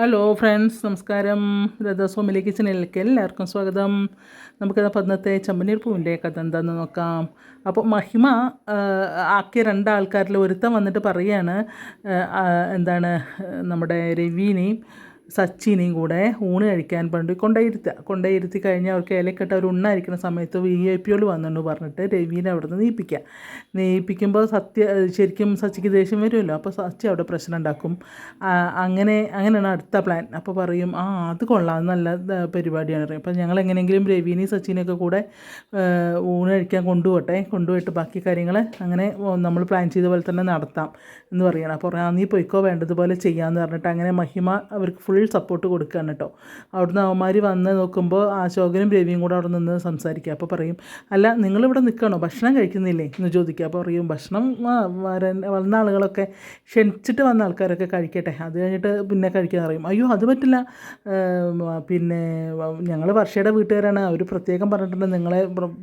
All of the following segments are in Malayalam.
ഹലോ ഫ്രണ്ട്സ് നമസ്കാരം. രഥസ്വാമിലെ കിച്ചണിലേക്ക് എല്ലാവർക്കും സ്വാഗതം. നമുക്ക് പന്നത്തെ ചമ്പനീർ പൂവിന്റെ കഥ എന്താണെന്ന് നോക്കാം. അപ്പോൾ മഹിമ ആക്കിയ രണ്ടാൾക്കാരിൽ ഒരുത്തൻ വന്നിട്ട് ആ, എന്താണ് നമ്മുടെ രവീനെയും സച്ചിനെയും കൂടെ ഊണ് കഴിക്കാൻ പണ്ട് കൊണ്ടുപോയിരുത്തുക കൊണ്ടുപോയിരുത്തി കഴിഞ്ഞാൽ അവർക്ക് ഇലക്കെട്ട് അവർ ഉണ്ണായിരിക്കുന്ന സമയത്ത് വി ഐ പിയോട് വന്നുണ്ട് പറഞ്ഞിട്ട് രവീനെ അവിടെ നിന്ന് നീപ്പിക്കുക നീപ്പിക്കുമ്പോൾ സത്യ ശരിക്കും സച്ചിക്ക് ദേഷ്യം വരുമല്ലോ. അപ്പോൾ സച്ചി അവിടെ പ്രശ്നം ഉണ്ടാക്കും. അങ്ങനെ അങ്ങനെയാണ് അടുത്ത പ്ലാൻ അപ്പോൾ പറയും ആ അത് കൊള്ളാം. നല്ല പരിപാടിയാണ്. പറയും. അപ്പോൾ ഞങ്ങൾ എങ്ങനെയെങ്കിലും രവീനെയും സച്ചിനെയൊക്കെ കൂടെ ഊണ് കഴിക്കാൻ കൊണ്ടുപോട്ടെ. കൊണ്ടുപോയിട്ട് ബാക്കി കാര്യങ്ങൾ അങ്ങനെ നമ്മൾ പ്ലാൻ ചെയ്ത പോലെ തന്നെ നടത്താം എന്ന് പറയണം. അപ്പോൾ നീ പൊയ്ക്കോ. വേണ്ടതുപോലെ ചെയ്യാമെന്ന് പറഞ്ഞിട്ട് അങ്ങനെ മഹിമ അവർക്ക് ഫുൾ സപ്പോർട്ട് കൊടുക്കുകയാണ് കേട്ടോ അവിടുന്ന് അവന്മാർ വന്ന് നോക്കുമ്പോൾ അശോകനും രവിയും കൂടെ അവിടെ നിന്ന് സംസാരിക്കുക അപ്പോൾ പറയും അല്ല നിങ്ങളിവിടെ നിൽക്കണോ? ഭക്ഷണം കഴിക്കുന്നില്ലേ? എന്ന് ചോദിക്കുക അപ്പോൾ പറയും ഭക്ഷണം വരാൻ വന്ന ആളുകളൊക്കെ ക്ഷണിച്ചിട്ട് വന്ന ആൾക്കാരൊക്കെ കഴിക്കട്ടെ. അത് കഴിഞ്ഞിട്ട് പിന്നെ കഴിക്കാൻ അറിയും അയ്യോ അത് പറ്റില്ല. പിന്നെ ഞങ്ങൾ വർഷയുടെ വീട്ടുകാരാണ്. അവർ പ്രത്യേകം പറഞ്ഞിട്ടുണ്ട് നിങ്ങളെ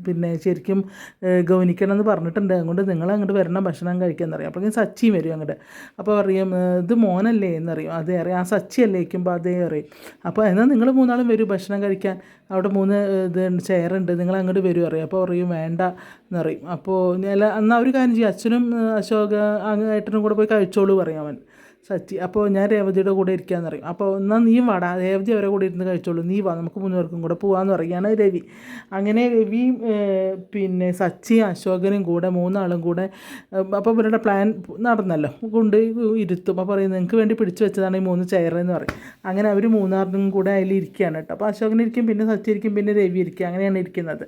പിന്നെ ശരിക്കും ഏ, ഗവനിക്കണം എന്ന് പറഞ്ഞിട്ടുണ്ട്. അതുകൊണ്ട് നിങ്ങൾ അങ്ങോട്ട് വരണം ഭക്ഷണം കഴിക്കാൻ. അറിയാം അപ്പോൾ സച്ചിയും വരും അങ്ങോട്ട്. അപ്പോൾ പറയും ഇത് മോനല്ലേ? എന്നറിയും അത് അറിയാം. ആ സച്ചി ഇരിക്കുമ്പോൾ അതേ അറിയും. അപ്പോൾ എന്നാൽ നിങ്ങൾ മൂന്നാളും വരും ഭക്ഷണം കഴിക്കാൻ. അവിടെ മൂന്ന് ഇത് ചെയറുണ്ട് നിങ്ങൾ അങ്ങോട്ട് വരും അറിയും. അപ്പോൾ പറയും വേണ്ട എന്നറിയും അപ്പോൾ എന്നാൽ ഒരു കാര്യം ചെയ്യും. അച്ഛനും അശോക അങ്ങ് ഏട്ടനും കൂടെ പോയി കഴിച്ചോളൂ പറയും അവൻ. സച്ചി അപ്പോൾ ഞാൻ രേവതിയുടെ കൂടെ ഇരിക്കാമെന്ന് പറയും. അപ്പോൾ എന്നാൽ നീ വാടാ രേവതി അവരെ കൂടെ ഇരുന്ന് കഴിച്ചോളൂ. നീ വാ നമുക്ക് മൂന്ന് പേർക്കും കൂടെ പോകാമെന്ന് പറയുകയാണ് രവി. അങ്ങനെ രവി പിന്നെ സച്ചി അശോകനും കൂടെ മൂന്നാളും കൂടെ അപ്പോൾ ഇവരുടെ പ്ലാൻ നടന്നല്ലോ. കൊണ്ട് ഇരുത്തും. അപ്പോൾ പറയും നിങ്ങൾക്ക് വേണ്ടി പിടിച്ചു വെച്ചതാണ് ഈ മൂന്ന് ചെയർ എന്ന് പറയും. അങ്ങനെ അവർ മൂന്നാറിനും കൂടെ അതിൽ ഇരിക്കുകയാണ് കേട്ടോ. അപ്പോൾ അശോകൻ ഇരിക്കും പിന്നെ സച്ചി ഇരിക്കും പിന്നെ രവി ഇരിക്കും. അങ്ങനെയാണ് ഇരിക്കുന്നത്.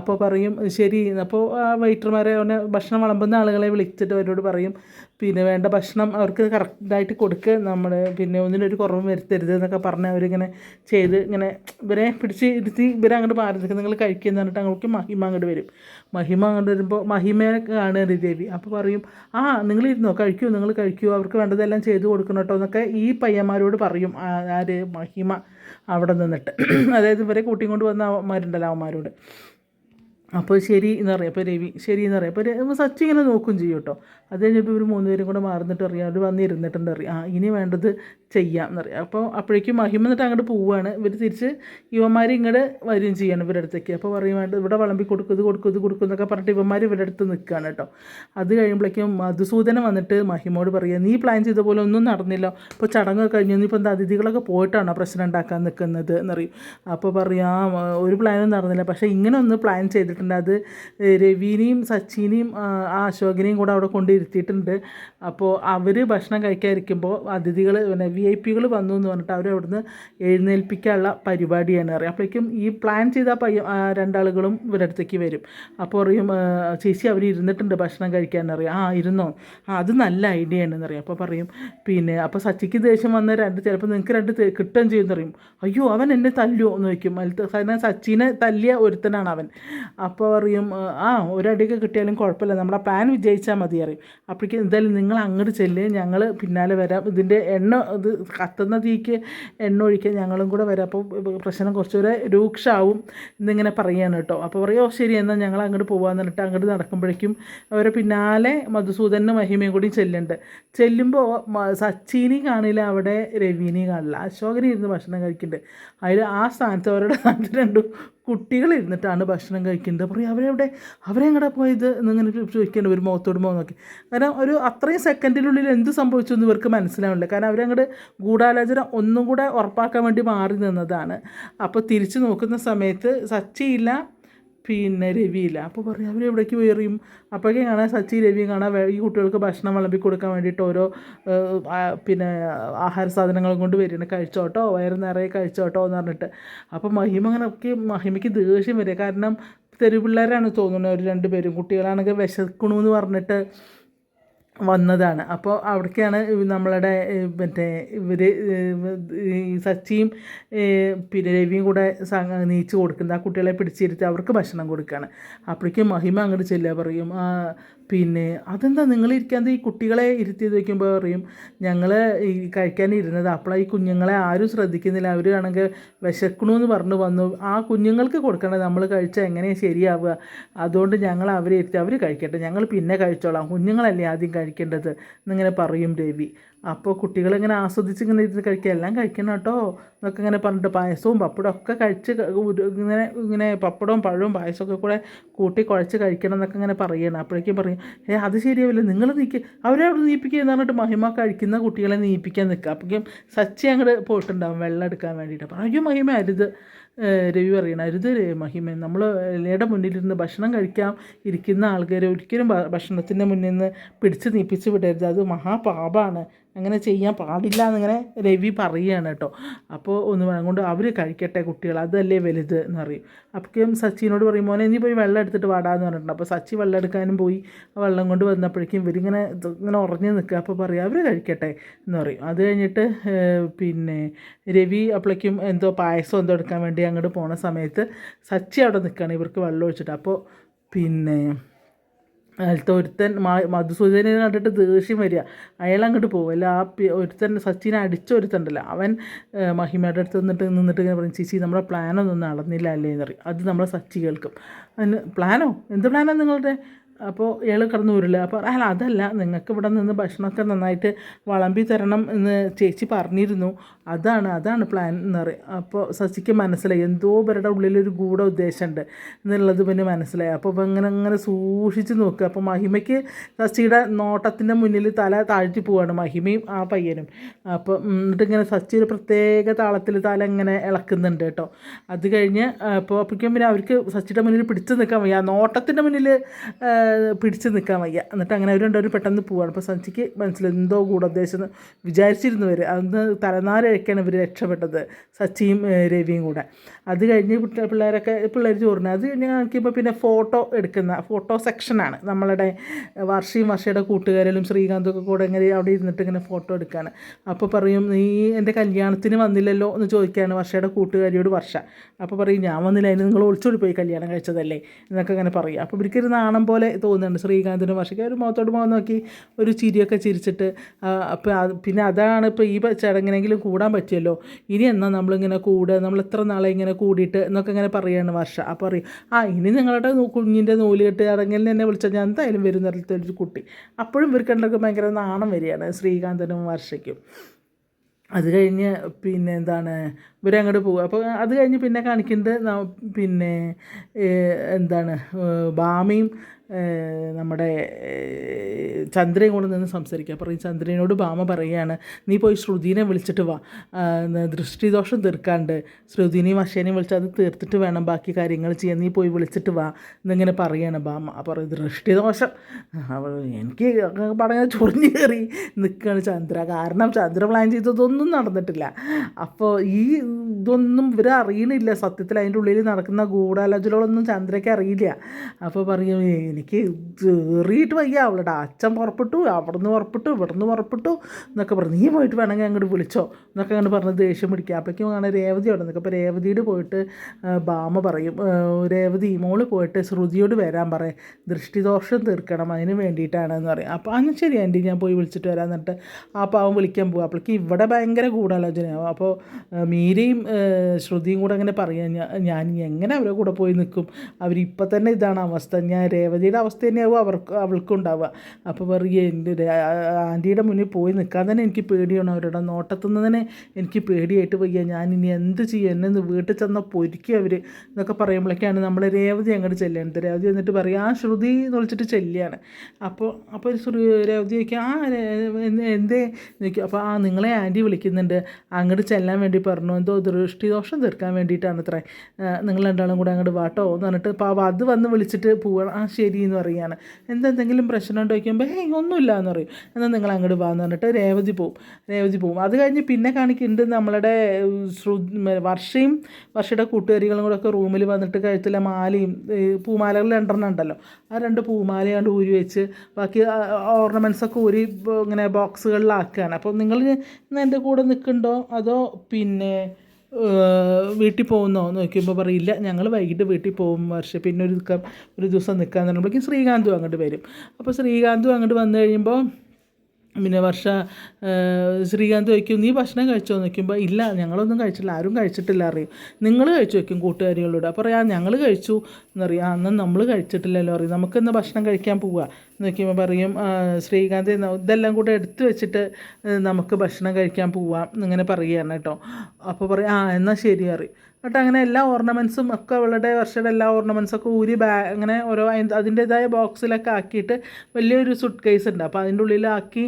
അപ്പോൾ പറയും ശരി അപ്പോൾ ആ വെയിറ്റർമാരെ ഭക്ഷണം വിളമ്പുന്ന ആളുകളെ വിളിച്ചിട്ട് അവരോട് പറയും പിന്നെ വേണ്ട ഭക്ഷണം അവർക്ക് കറക്റ്റായിട്ട് കൊടുക്കുക നമ്മൾ പിന്നെ ഒന്നിനൊരു കുറവും വരുത്തരുത് എന്നൊക്കെ പറഞ്ഞ് അവരിങ്ങനെ ചെയ്ത് ഇങ്ങനെ ഇവരെ പിടിച്ച് ഇരുത്തി ഇവരെ അങ്ങോട്ട് മാറി നിങ്ങൾ കഴിക്കുക എന്ന് പറഞ്ഞിട്ട് അങ്ങോട്ട് മഹിമ അങ്ങോട്ട് വരും. മഹിമ അങ്ങോട്ട് വരുമ്പോൾ മഹിമയെ കാണുക ദേവി. അപ്പോൾ പറയും ആ നിങ്ങൾ ഇരുന്നോ കഴിക്കൂ നിങ്ങൾ കഴിക്കൂ. അവർക്ക് വേണ്ടതെല്ലാം ചെയ്ത് കൊടുക്കണം കേട്ടോ എന്നൊക്കെ ഈ പയ്യന്മാരോട് പറയും. ആര്? മഹിമ അവിടെ നിന്നിട്ട്. അതായത് ഇവരെ കൂട്ടിക്കൊണ്ട് വന്ന അവന്മാരുണ്ടല്ലോ അവന്മാരോട്. അപ്പോൾ ശരി എന്ന് പറയും. അപ്പോൾ രവി ശരി എന്ന് പറയും. അപ്പോൾ സച്ചി ഇങ്ങനെ നോക്കും ചെയ്യും കേട്ടോ അത് കഴിഞ്ഞിട്ട് ഇവർ മൂന്ന് പേരും കൂടെ മാറുന്നിട്ട് അറിയാം. അവർ വന്ന് ഇരുന്നിട്ടുണ്ട് അറിയാം. ആ ഇനി വേണ്ടത് ചെയ്യാം എന്നറിയാം അപ്പോൾ അപ്പോഴേക്കും മഹിമ എന്നിട്ട് അങ്ങോട്ട് പോവുകയാണ് ഇവർ തിരിച്ച് യുവന്മാർ ഇങ്ങോട്ട് വരികയും ചെയ്യാണ് ഇവരുടെ അടുത്തേക്ക്. അപ്പോൾ പറയും വേണ്ട ഇവിടെ വിളമ്പി കൊടുക്കും ഇത് കൊടുക്കും ഇത് കൊടുക്കും എന്നൊക്കെ പറഞ്ഞിട്ട് ഇവന്മാർ ഇവരുടെ അടുത്ത് നിൽക്കുകയാണ് കേട്ടോ അത് കഴിയുമ്പോഴേക്കും മധുസൂദന വന്നിട്ട് മഹിമോട് പറയുക നീ പ്ലാൻ ചെയ്ത പോലെ ഒന്നും നടന്നില്ല. ഇപ്പോൾ ചടങ്ങ് കഴിഞ്ഞു. നീ ഇപ്പോൾ എന്താ അതിഥികളൊക്കെ പോയിട്ടാണോ പ്രശ്നം ഉണ്ടാക്കാൻ നിൽക്കുന്നത് എന്നറിയും. അപ്പോൾ പറയാം ഒരു പ്ലാനും നടന്നില്ല. പക്ഷേ ഇങ്ങനെ ഒന്ന് പ്ലാൻ ചെയ്തിട്ടുണ്ട് അത് രവീനെയും സച്ചിനെയും അശോകിനെയും കൂടെ അവിടെ കൊണ്ടിരുത്തിയിട്ടുണ്ട്. അപ്പോൾ അവർ ഭക്ഷണം കഴിക്കാതിരിക്കുമ്പോൾ അതിഥികൾ പിന്നെ വി ഐ പികൾ വന്നു എന്ന് പറഞ്ഞിട്ട് അവരെ അവിടുന്ന് എഴുന്നേൽപ്പിക്കാനുള്ള പരിപാടിയാണ് അറിയാം അപ്പോഴേക്കും ഈ പ്ലാൻ ചെയ്ത പയ്യ രണ്ടാളുകളും ഇവരുടെ അടുത്തേക്ക് വരും. അപ്പോൾ പറയും "ആ, ചേച്ചി അവർ ഇരുന്നിട്ടുണ്ട് ഭക്ഷണം കഴിക്കാനറിയാം ആ ഇരുന്നോ? ആ അത് നല്ല ഐഡിയ ആണെന്ന് അറിയാം അപ്പോൾ പറയും പിന്നെ അപ്പോൾ സച്ചിക്ക് ദേഷ്യം വന്ന രണ്ട് ചിലപ്പോൾ നിങ്ങൾക്ക് രണ്ട് കിട്ടുകയും ചെയ്യുമെന്ന് അറിയും അയ്യോ അവൻ എന്നെ തല്ലുമോ എന്ന് ചോദിക്കും. അതിൽ സച്ചിനെ തല്ലിയ ഒരുത്തനാണ് അവൻ. അപ്പോൾ അറിയും ആ ഒരടിയൊക്കെ കിട്ടിയാലും കുഴപ്പമില്ല. നമ്മുടെ പ്ലാൻ വിജയിച്ചാൽ മതി അറിയും. അപ്പോഴേക്കും എന്തായാലും നിങ്ങൾ അങ്ങോട്ട് ചെല്ലുക ഞങ്ങൾ പിന്നാലെ വരാം. ഇതിന്റെ എണ്ണ ഇത് കത്തുന്ന തീക്ക് എണ്ണ ഒഴിക്കാൻ ഞങ്ങളും കൂടെ വരാം. അപ്പോൾ പ്രശ്നം കുറച്ചുകൂടെ രൂക്ഷമാവും എന്നിങ്ങനെ പറയുകയാണ് കേട്ടോ. അപ്പോൾ പറയും ഓ ശരി എന്നാൽ ഞങ്ങൾ അങ്ങോട്ട് പോകാമെന്ന് പറഞ്ഞിട്ട് അങ്ങോട്ട് നടക്കുമ്പോഴേക്കും അവരെ പിന്നാലെ മധുസൂദനും മഹിമയും കൂടി ചെല്ലുന്നുണ്ട് ചെല്ലുമ്പോൾ സച്ചിനെയും കാണില്ല അവിടെ രവീനെയും കാണില്ല. അശോകനെ ഇരുന്ന് ഭക്ഷണം കഴിക്കുന്നുണ്ട് അതിൽ ആ സ്ഥാനത്ത് അവരുടെ സ്ഥാനത്ത് രണ്ടു കുട്ടികൾ ഇരുന്നിട്ടാണ് ഭക്ഷണം കഴിക്കുന്നത്. പറയും അവരെവിടെ അവരെങ്ങടെ പോയത്? എന്നിങ്ങനെ ചോദിക്കേണ്ട ഒരു മുഖത്തോട് മുഖം നോക്കി. കാരണം ഒരു അത്രയും സെക്കൻഡിനുള്ളിൽ എന്ത് സംഭവിച്ചു എന്ന് ഇവർക്ക് മനസ്സിലാവില്ല. കാരണം അവരങ്ങോട്ട് ഗൂഢാലോചന ഒന്നും കൂടെ ഉറപ്പാക്കാൻ വേണ്ടി മാറി നിന്നതാണ്. അപ്പോൾ തിരിച്ചു നോക്കുന്ന സമയത്ത് സച്ചിയില്ല പിന്നെ രവിയില്ല. അപ്പോൾ പറയും അവർ എവിടേക്ക് വേറിയും അപ്പോഴേക്കും കാണാൻ സച്ചി രവിയും കാണാൻ ഈ കുട്ടികൾക്ക് ഭക്ഷണം വിളമ്പി കൊടുക്കാൻ വേണ്ടിയിട്ട് ഓരോ പിന്നെ ആഹാര സാധനങ്ങളും കൊണ്ട് വരികയാണ്. കഴിച്ചോട്ടോ? വയറ് നിറയെ കഴിച്ചോട്ടോ? എന്ന് പറഞ്ഞിട്ട്. അപ്പോൾ മഹിമ അങ്ങനെ ഒക്കെ മഹിമയ്ക്ക് ദേഷ്യം വരിക. കാരണം തെരുവ് പിള്ളേരാണ് തോന്നുന്നത് ഒരു രണ്ട് പേരും കുട്ടികളാണെങ്കിൽ വിശക്കണമെന്ന് പറഞ്ഞിട്ട് വന്നതാണ്. അപ്പോൾ അവിടേക്കാണ് നമ്മളുടെ മറ്റേ ഇവർ സച്ചിയും പിന്നെ രവിയും കൂടെ നീച്ച് കൊടുക്കുന്നത്. ആ കുട്ടികളെ പിടിച്ചിരുത്തി അവർക്ക് ഭക്ഷണം കൊടുക്കുകയാണ്. അപ്പോഴേക്കും മഹിമ അങ്ങോട്ട് ചെല്ലുക പറയും ആ പിന്നെ അതെന്താ നിങ്ങൾ ഈ കുട്ടികളെ ഇരുത്തി വയ്ക്കുമ്പോൾ പറയും ഞങ്ങൾ ഈ കഴിക്കാൻ ഇരുന്നത് അപ്പോഴാണ് ഈ കുഞ്ഞുങ്ങളെ ആരും ശ്രദ്ധിക്കുന്നില്ല. അവർ ആണെങ്കിൽ വിശക്കണമെന്ന് പറഞ്ഞു വന്നു. ആ കുഞ്ഞുങ്ങൾക്ക് കൊടുക്കേണ്ടത് നമ്മൾ കഴിച്ചാൽ എങ്ങനെയാണ് ശരിയാവുക? അതുകൊണ്ട് ഞങ്ങൾ അവരെ ഇരുത്തി അവർ കഴിക്കട്ടെ. ഞങ്ങൾ പിന്നെ കഴിച്ചോളാം. കുഞ്ഞുങ്ങളല്ലേ ആദ്യം കഴിക്കേണ്ടത്? എന്നിങ്ങനെ പറയും രവി. അപ്പോൾ കുട്ടികളിങ്ങനെ ആസ്വദിച്ച് ഇങ്ങനെ ഇരുന്ന് കഴിക്കുക. എല്ലാം കഴിക്കണം കേട്ടോ. എന്നൊക്കെ ഇങ്ങനെ പറഞ്ഞിട്ട് പായസവും പപ്പടവും ഒക്കെ കഴിച്ച് ഇങ്ങനെ ഇങ്ങനെ പപ്പടവും പഴവും പായസമൊക്കെ കൂടെ കൂട്ടി കുഴച്ച് കഴിക്കണം എന്നൊക്കെ ഇങ്ങനെ പറയണം. അപ്പോഴേക്കും പറയും ഏ അത് ശരിയാവില്ല. നിങ്ങൾ നീക്കി അവരെ അവിടെ നീപ്പിക്കുക എന്ന് പറഞ്ഞിട്ട് മഹിമ കഴിക്കുന്ന കുട്ടികളെ നീപ്പിക്കാൻ നിൽക്കുക. അപ്പോഴേക്കും സച്ചി അങ്ങോട്ട് പോയിട്ടുണ്ടാവും വെള്ളം എടുക്കാൻ വേണ്ടിയിട്ട്. പറഞ്ഞു അയ്യോ മഹിമ അരുത്. രവി പറയണം അരുത് മഹിമ. നമ്മൾ ഇലയുടെ മുന്നിലിരുന്ന് ഭക്ഷണം കഴിക്കാൻ ഇരിക്കുന്ന ആൾക്കാരെ ഒരിക്കലും ഭക്ഷണത്തിന്റെ മുന്നിൽ നിന്ന് പിടിച്ച് നീപ്പിച്ച് വിടരുത്. അത് മഹാപാപമാണ് അങ്ങനെ ചെയ്യാൻ പാടില്ല എന്നിങ്ങനെ രവി പറയുകയാണ് കേട്ടോ. അപ്പോൾ ഒന്ന് അതുകൊണ്ട് അവർ കഴിക്കട്ടെ കുട്ടികൾ അതല്ലേ വലുത് എന്ന് പറയും. അപ്പോഴേക്കും സച്ചിനോട് പറയും മോനെ നീ പോയി വെള്ളം എടുത്തിട്ട് വാടാന്ന് പറഞ്ഞിട്ടുണ്ട്. അപ്പോൾ സച്ചി വെള്ളം എടുക്കാനും പോയി. ആ വെള്ളം കൊണ്ട് വന്നപ്പോഴേക്കും ഇവരിങ്ങനെ ഇങ്ങനെ ഉറഞ്ഞു നിൽക്കുക. അപ്പോൾ പറയും അവർ കഴിക്കട്ടെ എന്ന് പറയും. അത് കഴിഞ്ഞിട്ട് പിന്നെ രവി അപ്പോഴേക്കും എന്തോ പായസം എന്തോ എടുക്കാൻ വേണ്ടി അങ്ങോട്ട് പോണ സമയത്ത് സച്ചി അവിടെ നിൽക്കുകയാണ് ഇവർക്ക് വെള്ളം ഒഴിച്ചിട്ട്. അപ്പോൾ പിന്നെ അതിലത്തെ ഒരുത്തൻ മധുസൂദനെ കണ്ടിട്ട് ദേഷ്യം വരിക. അയാൾ അങ്ങോട്ട് പോകും. അല്ല ആ ഒരുത്തൻ സച്ചിനെ അടിച്ച ഒരുത്തണ്ടല്ലോ. അവൻ മഹിമയുടെ അടുത്ത് നിന്നിട്ട് നിന്നിട്ട് ഇങ്ങനെ പറയും ചേച്ചി നമ്മുടെ പ്ലാനൊന്നും നടന്നില്ല അല്ലേ? എന്ന് പറയും. അത് നമ്മളെ സച്ചി കേൾക്കും. അതിന് പ്ലാനോ എന്ത് പ്ലാനാണ് നിങ്ങളുടെ? അപ്പോൾ ഇയാൾ കിടന്ന് വരില്ല അപ്പോൾ അല്ല അതല്ല. നിങ്ങൾക്ക് ഇവിടെ നിന്ന് ഭക്ഷണമൊക്കെ നന്നായിട്ട് വളമ്പി തരണം എന്ന് ചേച്ചി പറഞ്ഞിരുന്നു. അതാണ് അതാണ് പ്ലാൻ എന്ന് പറയും അപ്പോൾ സച്ചിക്ക് മനസ്സിലായി. എന്തോ ഇവരുടെ ഉള്ളിലൊരു ഗൂഢ ഉദ്ദേശമുണ്ട് എന്നുള്ളത് പിന്നെ മനസ്സിലായി. അപ്പോൾ ഇങ്ങനെ ഇങ്ങനെ സൂക്ഷിച്ച് നോക്കുക അപ്പോൾ മഹിമയ്ക്ക് ശശിയുടെ നോട്ടത്തിന്റെ മുന്നിൽ തല താഴ്ത്തി പോവാണ് മഹിമയും ആ പയ്യനും. അപ്പോൾ എന്നിട്ട് ഇങ്ങനെ സച്ചി ഒരു പ്രത്യേക താളത്തിൽ തല ഇങ്ങനെ ഇളക്കുന്നുണ്ട് കേട്ടോ. അത് കഴിഞ്ഞ് അപ്പോൾ അപ്പോഴേക്കും പിന്നെ അവർക്ക് ശശിയുടെ മുന്നിൽ പിടിച്ച് നിൽക്കാൻ വയ്യ. നോട്ടത്തിന്റെ മുന്നിൽ പിടിച്ച് നിൽക്കാൻ വയ്യ. എന്നിട്ട് അങ്ങനെ അവർ രണ്ടുപേരും പെട്ടെന്ന് പോവാണ്. അപ്പോൾ സഞ്ചിക്ക് മനസ്സിൽ എന്തോ ഗൂഢോദ്ദേശം വിചാരിച്ചിരുന്നു അവർ അന്ന് തലനാരഴക്കാണ് ഇവർ രക്ഷപ്പെട്ടത് സച്ചിയും രവിയും കൂടെ. അത് കഴിഞ്ഞ് പിള്ളേരൊക്കെ പിള്ളേർ ചോറിന്. അത് കഴിഞ്ഞ് നോക്കിയപ്പോൾ പിന്നെ ഫോട്ടോ എടുക്കുന്ന ഫോട്ടോ സെക്ഷനാണ്. നമ്മളുടെ വർഷയും വർഷയുടെ കൂട്ടുകാരിലും ശ്രീകാന്തൊക്കെ കൂടെ ഇങ്ങനെ അവിടെ ഇരുന്നിട്ട് ഇങ്ങനെ ഫോട്ടോ എടുക്കുകയാണ് അപ്പോൾ പറയും നീ എന്റെ കല്യാണത്തിന് വന്നില്ലല്ലോ എന്ന് ചോദിക്കുകയാണ് വർഷയുടെ കൂട്ടുകാരിയോട് വർഷ. അപ്പോൾ പറയും ഞാൻ വന്നില്ല. അതിന് നിങ്ങൾ ഒളിച്ചോടി പോയി കല്യാണം കഴിച്ചതല്ലേ? എന്നൊക്കെ അങ്ങനെ പറയും. അപ്പോൾ ഇവർക്കൊരു നാണം പോലെ തോന്നുന്നുണ്ട്. ശ്രീകാന്തിന്റെ ഭാഷയ്ക്ക് ഒരു മുഖത്തോട് മുഖം നോക്കി ഒരു ചിരിയൊക്കെ ചിരിച്ചിട്ട് അപ്പോൾ അത് പിന്നെ അതാണ് ഇപ്പോൾ ഈ ചടങ്ങിനെങ്കിലും കൂടാൻ പറ്റിയല്ലോ. ഇനി എന്നാൽ നമ്മളിങ്ങനെ കൂടുക നമ്മൾ എത്ര നാളെ ഇങ്ങനെ കൂടിയിട്ട് എന്നൊക്കെ ഇങ്ങനെ പറയുകയാണ് വർഷ. അപ്പോൾ പറയും ആ ഇനി നിങ്ങളുടെ കുഞ്ഞിന്റെ നൂൽ കെട്ട് ചടങ്ങിൽ എന്നെ വിളിച്ചാൽ ഞാൻ എന്തായാലും വരും നിരത്തെ ഒരു കുട്ടി. അപ്പോഴും ഇവർക്കുണ്ടൊക്കെ ഭയങ്കര നാണം വരികയാണ് ശ്രീകാന്തനും വർഷയ്ക്കും. അത് കഴിഞ്ഞ് പിന്നെ എന്താണ് ഇവരങ്ങോട്ട് പോകുക അപ്പോൾ അത് കഴിഞ്ഞ് പിന്നെ കാണിക്കുന്നത് പിന്നെ എന്താണ് ഏഹ്, നമ്മുടെ ചന്ദ്രയും കൊണ്ട് നിന്ന് സംസാരിക്കുക. പറയും ചന്ദ്രനോട് ഭാമ പറയുകയാണ് നീ പോയി ശ്രുതിനെ വിളിച്ചിട്ട് വാ. ദൃഷ്ടിദോഷം തീർക്കാണ്ട് ശ്രുതിനെയും അശേനെയും വിളിച്ച് അത് തീർത്തിട്ട് വേണം ബാക്കി കാര്യങ്ങൾ ചെയ്യാൻ. നീ പോയി വിളിച്ചിട്ട് വാ എന്നിങ്ങനെ പറയുകയാണ് ഭാമ. അപ്പോൾ ദൃഷ്ടിദോഷം? അവൾ എനിക്ക് പറഞ്ഞാൽ ചൊറിഞ്ഞ് കയറി നിൽക്കുകയാണ് ചന്ദ്ര. കാരണം ചന്ദ്ര പ്ലാൻ ചെയ്തതൊന്നും നടന്നിട്ടില്ല. അപ്പോൾ ഈ ഇതൊന്നും ഇവർ അറിയണില്ല. സത്യത്തിൽ അതിന്റെ ഉള്ളിൽ നടക്കുന്ന ഗൂഢാലോചനകളൊന്നും ചന്ദ്രയ്ക്ക് അറിയില്ല. അപ്പോൾ പറയും എനിക്ക് കയറിയിട്ട് വയ്യ. അവളുടെ അച്ഛൻ പുറപ്പെട്ടു അവിടുന്ന് പുറപ്പെട്ടു ഇവിടുന്ന് പുറപ്പെട്ടു എന്നൊക്കെ പറഞ്ഞു. നീ പോയിട്ട് വേണമെങ്കിൽ അങ്ങോട്ട് വിളിച്ചോ എന്നൊക്കെ അങ്ങനെ പറഞ്ഞ് ദേഷ്യം പിടിക്കുക അപ്പോഴേക്കും ആണ് രേവതി അവിടെ നിൽക്കുക അപ്പോൾ രേവതിയോട് പോയിട്ട് ബാമ പറയും. രേവതി മോൾ പോയിട്ട് ശ്രുതിയോട് വരാൻ പറയും ദൃഷ്ടിദോഷം തീർക്കണം അതിന് വേണ്ടിയിട്ടാണെന്ന് പറയും. അപ്പോൾ അന്ന് ശരി ആന്റി ഞാൻ പോയി വിളിച്ചിട്ട് വരാൻ എന്നിട്ട് ആ പാവം വിളിക്കാൻ പോകും അപ്പോഴേക്കും ഇവിടെ ഭയങ്കര ഗൂഢാലോചനയാവും അപ്പോൾ മീരയും ശ്രുതിയും കൂടെ അങ്ങനെ പറയാം. ഞാൻ എങ്ങനെ അവരെ കൂടെ പോയി നിൽക്കും? അവരിപ്പോൾ തന്നെ ഇതാണ് അവസ്ഥ. ഞാൻ രേവതിയുടെ അവസ്ഥ തന്നെയാവും അവർക്ക് അവൾക്കും ഉണ്ടാവുക അപ്പോൾ പറയുക എന്റെ ആന്റിയുടെ മുന്നിൽ പോയി നിൽക്കാൻ തന്നെ എനിക്ക് പേടിയാണ്. അവരുടെ നോട്ടത്തുനിന്ന് തന്നെ എനിക്ക് പേടിയായിട്ട് വയ്യ. ഞാൻ ഇനി എന്ത് ചെയ്യും? എന്നെ ഒന്ന് വീട്ടിൽ ചെന്നാൽ പൊരിക്കുക അവർ എന്നൊക്കെ പറയുമ്പോഴേക്കാണ് നമ്മൾ രേവതി അങ്ങോട്ട് ചെല്ലുന്നത് രേവതി എന്നിട്ട് പറയും ആ ശ്രുതി എന്ന് വിളിച്ചിട്ട് ചെല്ലുകയാണ്. അപ്പോൾ അപ്പോൾ രേവതി ചോദിക്കുക ആ എന്തേ നോക്കി അപ്പോൾ ആ നിങ്ങളെ ആന്റി വിളിക്കുന്നുണ്ട്. അങ്ങോട്ട് ചെല്ലാൻ വേണ്ടി പറഞ്ഞു. എന്തോ ദൃഷ്ടിദോഷം തീർക്കാൻ വേണ്ടിയിട്ടാണ് അത്ര. നിങ്ങൾ രണ്ടാളും കൂടെ അങ്ങോട്ട് വാട്ടോ? എന്ന് പറഞ്ഞിട്ട് അപ്പോൾ അത് വന്ന് വിളിച്ചിട്ട് പോവുകയാണ് ആ ശരി എന്ന് പറയുകയാണ്. എന്തെന്തെങ്കിലും പ്രശ്നം ഉണ്ടോ? ചോദിക്കുമ്പോൾ ഹേയ് ഒന്നുമില്ല എന്ന് പറയും. എന്നാൽ നിങ്ങൾ അങ്ങോട്ട് വാന്ന് പറഞ്ഞിട്ട് രേവതി പോവും. രേവതി പോവും. അത് കഴിഞ്ഞ് പിന്നെ കാണിക്കുന്നുണ്ട് നമ്മളുടെ ശ്രു വർഷയും വർഷയുടെ കൂട്ടുകാരികളും കൂടെ ഒക്കെ റൂമിൽ വന്നിട്ട് കഴുത്തിലെ മാലയും പൂമാലകൾ രണ്ടെണ്ണം ഉണ്ടല്ലോ. ആ രണ്ട് പൂമാലയാണ്ട് ഊരി വെച്ച് ബാക്കി ഓർണമെന്റ്സ് ഒക്കെ ഊരി ഇങ്ങനെ ബോക്സുകളിലാക്കുകയാണ് അപ്പോൾ നിങ്ങൾ എന്റെ കൂടെ നിൽക്കുന്നുണ്ടോ? അതോ പിന്നെ വീട്ടിൽ പോകുന്നോ എന്ന് നോക്കിയപ്പോൾ പറയില്ല ഞങ്ങൾ വൈകിട്ട് വീട്ടിൽ പോകും വർഷം പിന്നെ ഒരു ദിവസം ഒരു ദിവസം നിൽക്കാന്ന് പറയുമ്പോഴേക്കും ശ്രീകാന്തും അങ്ങോട്ട് വരും. അപ്പോൾ ശ്രീകാന്തും അങ്ങോട്ട് വന്നു കഴിയുമ്പോൾ പിന്നെ വർഷ ശ്രീകാന്ത് ചോദിക്കും നീ ഭക്ഷണം കഴിച്ചോ? എന്ന് ഇല്ല ഞങ്ങളൊന്നും കഴിച്ചില്ല ആരും കഴിച്ചിട്ടില്ല അറിയും നിങ്ങൾ കഴിച്ചു? വയ്ക്കും കൂട്ടുകാരികളോട്. അപ്പോൾ പറയാം ഞങ്ങൾ കഴിച്ചു എന്നറിയാം അന്ന് നമ്മൾ കഴിച്ചിട്ടില്ലല്ലോ അറിയും നമുക്കിന്ന് ഭക്ഷണം കഴിക്കാൻ പോവുക എന്ന് നോക്കുമ്പോൾ പറയും "ആ, ശ്രീകാന്ത് ഇതെല്ലാം കൂടെ എടുത്തു വെച്ചിട്ട് നമുക്ക് ഭക്ഷണം കഴിക്കാൻ പോവാം എന്നിങ്ങനെ പറയുകയാണ് കേട്ടോ. അപ്പോൾ പറയും ആ എന്നാൽ ശരി അറിയും എന്നിട്ട് അങ്ങനെ എല്ലാ ഓർണമെന്റ്സും ഒക്കെ അവളുടെ വർഷയുടെ എല്ലാ ഓർണമെന്റ്സൊക്കെ ഊരി ബാ അങ്ങനെ ഓരോ അതിന്റെതായ ബോക്സിലൊക്കെ ആക്കിയിട്ട് വലിയൊരു സുട്ട് കേസ് ഉണ്ട്. അപ്പോൾ അതിന്റെ ഉള്ളിലാക്കി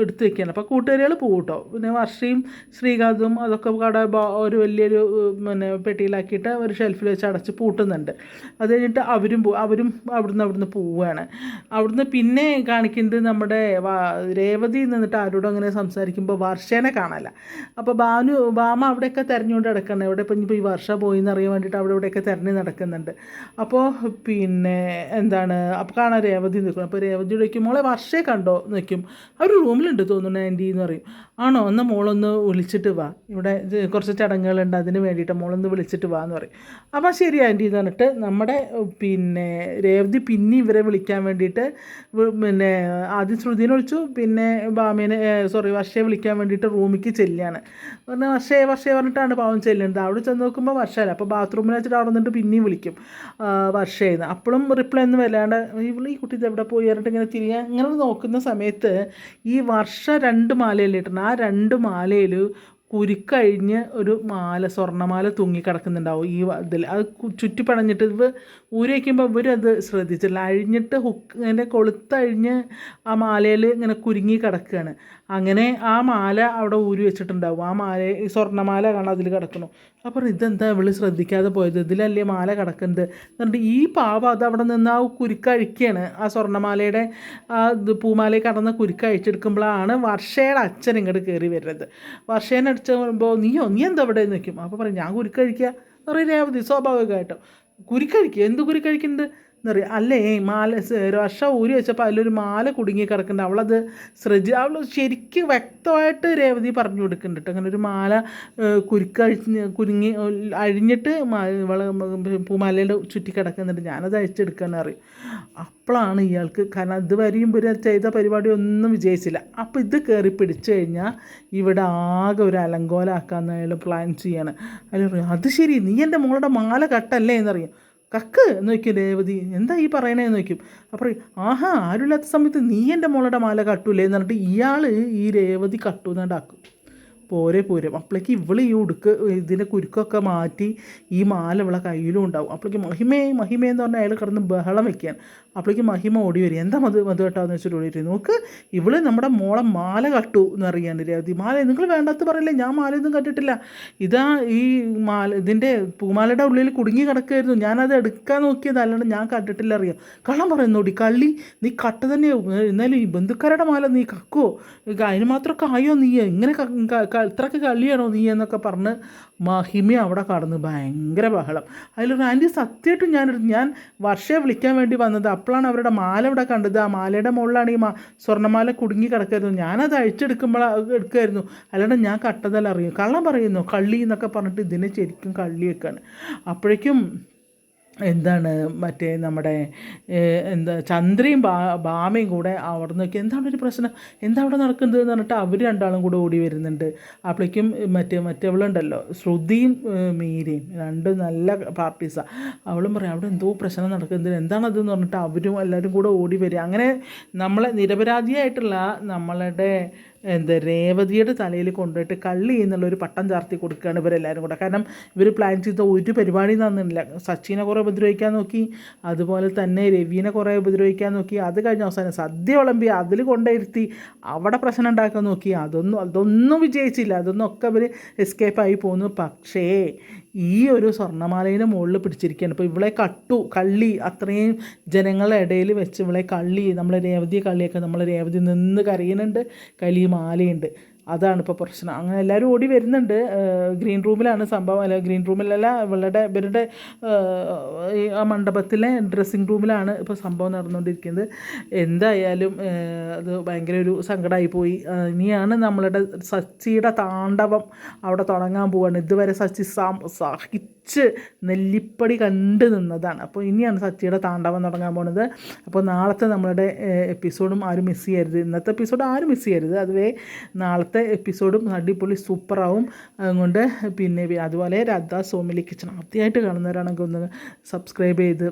എടുത്ത് വെക്കുകയാണ് അപ്പോൾ കൂട്ടുകാരികൾ പോകും കേട്ടോ പിന്നെ വർഷയും ശ്രീകാന്തും അതൊക്കെ കട ഒരു വലിയൊരു പിന്നെ പെട്ടിയിലാക്കിയിട്ട് ഒരു ഷെൽഫിൽ വെച്ച് അടച്ച് പൂട്ടുന്നുണ്ട്. അത് കഴിഞ്ഞിട്ട് അവരും പോ അവരും അവിടുന്ന് അവിടുന്ന് പോവുകയാണ് അവിടുന്ന് പിന്നെ കാണിക്കുന്നത് നമ്മുടെ രേവതി നിന്നിട്ട് ആരോടും അങ്ങനെ സംസാരിക്കുമ്പോൾ വർഷേനെ കാണാല്ല. അപ്പോൾ ബാനു ബാമ അവിടെയൊക്കെ തിരഞ്ഞുകൊണ്ട് നടക്കണം. എവിടെ ഇപ്പം ഇനിയിപ്പോൾ ഈ വർഷ പോയി എന്നറിയാൻ വേണ്ടിയിട്ട് അവിടെ ഇവിടെയൊക്കെ തിരഞ്ഞു നടക്കുന്നുണ്ട്. അപ്പോൾ പിന്നെ എന്താണ് അപ്പോൾ കാണാൻ രേവതി നിൽക്കണം അപ്പോൾ രേവതി ചോദിക്കും മോളെ കണ്ടോ? നിൽക്കും അവർ റൂമിലുണ്ട് തോന്നുന്നു ആന്റി എന്ന് പറയും. ആണോ എന്നാൽ മോളൊന്ന് വിളിച്ചിട്ട് വാ. ഇവിടെ കുറച്ച് ചടങ്ങുകളുണ്ട് അതിന് വേണ്ടിയിട്ട് മോളൊന്ന് വിളിച്ചിട്ട് വാ എന്ന് പറയും. അപ്പോൾ ശരി ആന്റി എന്ന് പറഞ്ഞിട്ട് നമ്മുടെ പിന്നെ രേവതി പിന്നെ ഇവരെ വിളിക്കാൻ വേണ്ടിയിട്ട് പിന്നെ ആദ്യം ശ്രുതിനെ വിളിച്ചു പിന്നെ ബാമേനെ സോറി വർഷയെ വിളിക്കാൻ വേണ്ടിയിട്ട് റൂമിലേക്ക് ചെല്ലുകയാണ്. പറഞ്ഞാൽ വർഷയെ വർഷയെ പറഞ്ഞിട്ടാണ് പാവം ചെല്ലുന്നത്. അവിടെ ചെന്ന് നോക്കുമ്പോൾ വർഷമല്ല അപ്പോൾ ബാത്റൂമിൽ വെച്ചിട്ട് അവിടെ നിന്നിട്ട് പിന്നെയും വിളിക്കും വർഷയെന്ന്. അപ്പോഴും റിപ്ലൈ ഒന്നും വരാണ്ട് ഈ കുട്ടി എവിടെ പോയി? പറഞ്ഞിട്ട് ഇങ്ങനെ തിരിയാൻ ഇങ്ങനെ നോക്കുന്ന സമയത്ത് ഈ വർഷ രണ്ട് മാലയല്ലേ ആ രണ്ട് മാലയിൽ കുരുക്കഴിഞ്ഞ് ഒരു മാല സ്വർണമാല തൂങ്ങി കിടക്കുന്നുണ്ടാവും ഈ ഇതിൽ. അത് ചുറ്റിപ്പടഞ്ഞിട്ട് ചുറ്റി പണഞ്ഞിട്ട് ഇവ ഊരി വയ്ക്കുമ്പോൾ ഇവരത് ശ്രദ്ധിച്ചില്ല അഴിഞ്ഞിട്ട് ഹുക്ക് ഇങ്ങനെ കൊളുത്തഴിഞ്ഞ് ആ മാലയിൽ ഇങ്ങനെ കുരുങ്ങി കിടക്കുകയാണ് അങ്ങനെ ആ മാല അവിടെ ഊരി വെച്ചിട്ടുണ്ടാവും. ആ മാല ഈ സ്വർണമാല കാണാൻ അതിൽ കിടക്കണം അപ്പോൾ ഇതെന്താ ഇവൾ ശ്രദ്ധിക്കാതെ പോയത്? ഇതിലല്ലേ മാല കിടക്കുന്നത്? എന്നിട്ട് ഈ പാവ അത് അവിടെ നിന്ന് ആ കുരുക്കഴിക്കുകയാണ് ആ സ്വർണമാലയുടെ ആ പൂമാലയിൽ കടന്ന് കുരുക്കഴിച്ചെടുക്കുമ്പോഴാണ് വർഷയുടെ അച്ഛൻ ഇങ്ങോട്ട് കയറി വരുന്നത്. വർഷേനെ അടിച്ചുമ്പോൾ നീയോ നീ എന്താ അവിടെ നിൽക്കും? അപ്പോൾ പറയും ഞാൻ കുരുക്കഴിക്കുക. എന്ന് പറയും രേവതി സ്വാഭാവികമായിട്ടും. കുരുക്കഴിക്കുക? എന്ത് കുരുക്കഴിക്കുന്നുണ്ട്? എന്നറിയാം അല്ലേ മാല വർഷ ഊരി വെച്ചപ്പോൾ അതിലൊരു മാല കുടുങ്ങി കിടക്കുന്നുണ്ട്. അവളത് ശ്രദ്ധ അവൾ ശരിക്കും വ്യക്തമായിട്ട് രേവതി പറഞ്ഞു കൊടുക്കുന്നുണ്ട്. അങ്ങനെ ഒരു മാല കുരുക്കഴിഞ്ഞ് കുരുങ്ങി അഴിഞ്ഞിട്ട് മ- പൂമാലയുടെ ചുറ്റി കിടക്കുന്നുണ്ട്. ഞാനത് അഴിച്ചെടുക്കാൻ അറിയും അപ്പോഴാണ് ഇയാൾക്ക് കാരണം ഇതുവരെയും ഇവർ ചെയ്ത പരിപാടി ഒന്നും വിജയിച്ചില്ല. അപ്പോൾ ഇത് കയറി പിടിച്ചു കഴിഞ്ഞാൽ ഇവിടെ ആകെ ഒരു അലങ്കോലാക്കാന്ന് അയാൾ പ്ലാൻ ചെയ്യാണ്. അയാൾ അത് ശരി നീ എന്റെ മോളുടെ മാല കട്ടല്ലേ എന്നറിയാം. കക്ക് എന്ന് നോക്കിയ രേവതി എന്താ ഈ പറയണേന്ന് നോക്കും അപ്പോൾ ആഹാ ആരുമില്ലാത്ത സമയത്ത് നീ എന്റെ മോളുടെ മാല കട്ടൂലേ? എന്ന് പറഞ്ഞിട്ട് ഇയാൾ ഈ രേവതി കട്ടുന്നാണ്ടാക്കും പോരെ പോരും. അപ്പോഴേക്ക് ഇവൾ ഈ ഉടുക്ക് ഇതിന്റെ കുരുക്കൊക്കെ മാറ്റി ഈ മാല ഇവളെ കയ്യിലും ഉണ്ടാവും. അപ്പോഴേക്ക് മഹിമേ മഹിമേ എന്ന് പറഞ്ഞാൽ അയാൾ കിടന്ന് ബഹളം വെക്കാൻ അപ്പോഴേക്ക് മഹിമ ഓടി വരും. എന്താ മത് മത് കേട്ടാന്ന് വെച്ചിട്ട് ഓടി വരും. നോക്ക് ഇവൾ നമ്മുടെ മോളെ മാല കട്ടു എന്ന് അറിയാണ്ട് രേവതി മാല നിങ്ങൾ വേണ്ടാത്ത പറയില്ലേ? ഞാൻ മാലയൊന്നും കട്ടിട്ടില്ല. ഇതാ ഈ മാല ഇതിന്റെ പൂമാലയുടെ ഉള്ളിൽ കുടുങ്ങി കിടക്കുമായിരുന്നു ഞാനത് എടുക്കാൻ നോക്കിയത്. അല്ലാണ്ട് ഞാൻ കണ്ടിട്ടില്ല അറിയാം. കള്ളം പറയുന്നോടി കള്ളി നീ കട്ട തന്നെ എന്നാലും ഈ ബന്ധുക്കാരുടെ മാല നീ കക്കോ അതിന് മാത്രമൊക്കെ ആയോ നീ ഇങ്ങനെ ക- ക- ക- കളിയാണോ നീ എന്നൊക്കെ പറഞ്ഞ് മഹിമ അവിടെ കടന്ന് ഭയങ്കര ബഹളം. അതിലൊരു ആന്റി സത്യമായിട്ടും ഞാനൊരു ഞാൻ വർഷയെ വിളിക്കാൻ വേണ്ടി വന്നത് അപ്പോഴാണ് അവരുടെ മാല ഇവിടെ കണ്ടത്. ആ മാലയുടെ മുകളിലാണ് ഈ മാ സ്വർണമാല കുടുങ്ങി കിടക്കായിരുന്നു ഞാനത് അഴിച്ചെടുക്കുമ്പോൾ എടുക്കുമായിരുന്നു അല്ലാണ്ട് ഞാൻ കട്ടതല്ല അറിയും കള്ളം പറയുന്നു. കള്ളി എന്നൊക്കെ പറഞ്ഞിട്ട് ഇതിനെ ശരിക്കും കള്ളിയൊക്കെയാണ്. അപ്പോഴേക്കും എന്താണ് മറ്റേ നമ്മുടെ എന്താ ചന്ദ്രയും ബാ ബാമയും കൂടെ അവിടെ നോക്കി എന്താണ് ഒരു പ്രശ്നം? എന്താ അവിടെ നടക്കുന്നത് എന്ന് പറഞ്ഞിട്ട് അവർ രണ്ടാളും കൂടെ ഓടി വരുന്നുണ്ട്. അപ്പോഴേക്കും മറ്റേ മറ്റവളുണ്ടല്ലോ ശ്രുതിയും മീരയും രണ്ട് നല്ല പാർട്ടീസാണ് അവളും പറയും അവിടെ എന്തോ പ്രശ്നം നടക്കുന്നത് എന്താണതെന്ന് പറഞ്ഞിട്ട് അവരും എല്ലാവരും കൂടെ ഓടി വരിക. അങ്ങനെ നമ്മളെ നിരപരാധിയായിട്ടുള്ള നമ്മളുടെ എന്താ രേവതിയുടെ തലയിൽ കൊണ്ടുപോയിട്ട് കള്ളി എന്നുള്ള ഒരു പട്ടം ചാർത്തി കൊടുക്കുകയാണ് ഇവരെല്ലാവരും കൂടെ. കാരണം ഇവർ പ്ലാൻ ചെയ്ത ഒരു പരിപാടി തന്നില്ല സച്ചിനെ കുറേ ഉപദ്രവിക്കാൻ നോക്കി. അതുപോലെ തന്നെ രവീനെ കുറേ ഉപദ്രവിക്കാൻ നോക്കി. അത് കഴിഞ്ഞ അവസാനം സദ്യ വിളമ്പി അതിൽ കൊണ്ടിരുത്തി അവിടെ പ്രശ്നം ഉണ്ടാക്കാൻ നോക്കി. അതൊന്നും അതൊന്നും വിജയിച്ചില്ല. അതൊന്നും ഒക്കെ അവർ എസ്കേപ്പായി പോന്നു. പക്ഷേ ഈ ഒരു സ്വർണമാലയുടെ മുകളിൽ പിടിച്ചിരിക്കുകയാണ്. ഇപ്പോൾ ഇവിടെ കട്ടു കള്ളി അത്രയും ജനങ്ങളുടെ ഇടയിൽ വെച്ച് ഇവിടെ കള്ളി നമ്മളെ രേവതി കള്ളിയൊക്കെ നമ്മളെ രേവതി നിന്ന് കരയുന്നുണ്ട് കലി മാലയുണ്ട്. അതാണ് ഇപ്പോൾ പ്രശ്നം. അങ്ങനെ എല്ലാവരും ഓടി വരുന്നുണ്ട്. ഗ്രീൻ റൂമിലാണ് സംഭവം. അല്ല ഗ്രീൻ റൂമിലല്ല ഇവളുടെ ഇവരുടെ ആ മണ്ഡപത്തിലെ ഡ്രസ്സിങ് റൂമിലാണ് ഇപ്പോൾ സംഭവം നടന്നുകൊണ്ടിരിക്കുന്നത് എന്തായാലും അത് ഭയങ്കര ഒരു സങ്കടമായി പോയി. ഇനിയാണ് നമ്മളുടെ സച്ചിയുടെ താണ്ഡവം അവിടെ തുടങ്ങാൻ പോവാണ്. ഇതുവരെ സച്ചി സാം സഹിച്ച് കൊതിച്ച് നെല്ലിപ്പടി കണ്ട് നിന്നതാണ്. അപ്പോൾ ഇനിയാണ് സച്ചിയുടെ താണ്ഡവം തുടങ്ങാൻ പോണത്. അപ്പോൾ നാളത്തെ നമ്മളുടെ എപ്പിസോഡും ആരും മിസ് ചെയ്യരുത്. ഇന്നത്തെ എപ്പിസോഡ് ആരും മിസ് ചെയ്യരുത്. അതുവേ നാളത്തെ എപ്പിസോഡും അടിപൊളി സൂപ്പറാവും അതുകൊണ്ട് പിന്നെ അതുപോലെ രാധാ സോമിലി കിച്ചൺ ആദ്യമായിട്ട് കാണുന്നവരാണെങ്കിൽ ഒന്ന് സബ്സ്ക്രൈബ് ചെയ്ത്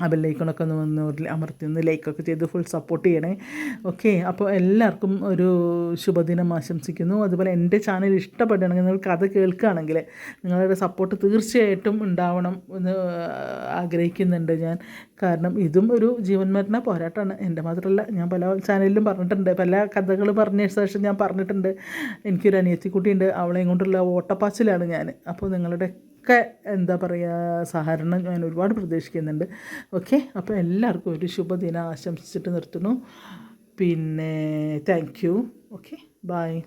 ആ ബെല്ലൈക്കണൊക്കെ ഒന്ന് വന്ന് അമർത്തി ഒന്ന് ലൈക്കൊക്കെ ചെയ്ത് ഫുൾ സപ്പോർട്ട് ചെയ്യണേ. ഓക്കെ അപ്പോൾ എല്ലാവർക്കും ഒരു ശുഭദിനം ആശംസിക്കുന്നു. അതുപോലെ എന്റെ ചാനൽ ഇഷ്ടപ്പെടുകയാണെങ്കിൽ നിങ്ങൾ കഥ കേൾക്കുകയാണെങ്കിൽ നിങ്ങളുടെ സപ്പോർട്ട് തീർച്ചയായിട്ടും ഉണ്ടാവണം എന്ന് ആഗ്രഹിക്കുന്നുണ്ട് ഞാൻ. കാരണം ഇതും ഒരു ജീവൻ മരണ പോരാട്ടമാണ്. എന്റെ മാത്രമല്ല ഞാൻ പല ചാനലിലും പറഞ്ഞിട്ടുണ്ട്. പല കഥകൾ പറഞ്ഞ ശേഷം ഞാൻ പറഞ്ഞിട്ടുണ്ട്. എനിക്കൊരു അനിയത്തിക്കുട്ടിയുണ്ട്. അവളെയും കൊണ്ടുള്ള ഓട്ടപ്പാച്ചിലാണ് ഞാൻ. അപ്പോൾ നിങ്ങളുടെ ഒക്കെ എന്താ പറയുക സഹകരണം ഞാൻ ഒരുപാട് പ്രതീക്ഷിക്കുന്നുണ്ട്. ഓക്കെ അപ്പോൾ എല്ലാവർക്കും ഒരു ശുഭദിനം ആശംസിച്ചിട്ട് നിർത്തുന്നു. പിന്നെ താങ്ക് യു ഓക്കെ ബായ്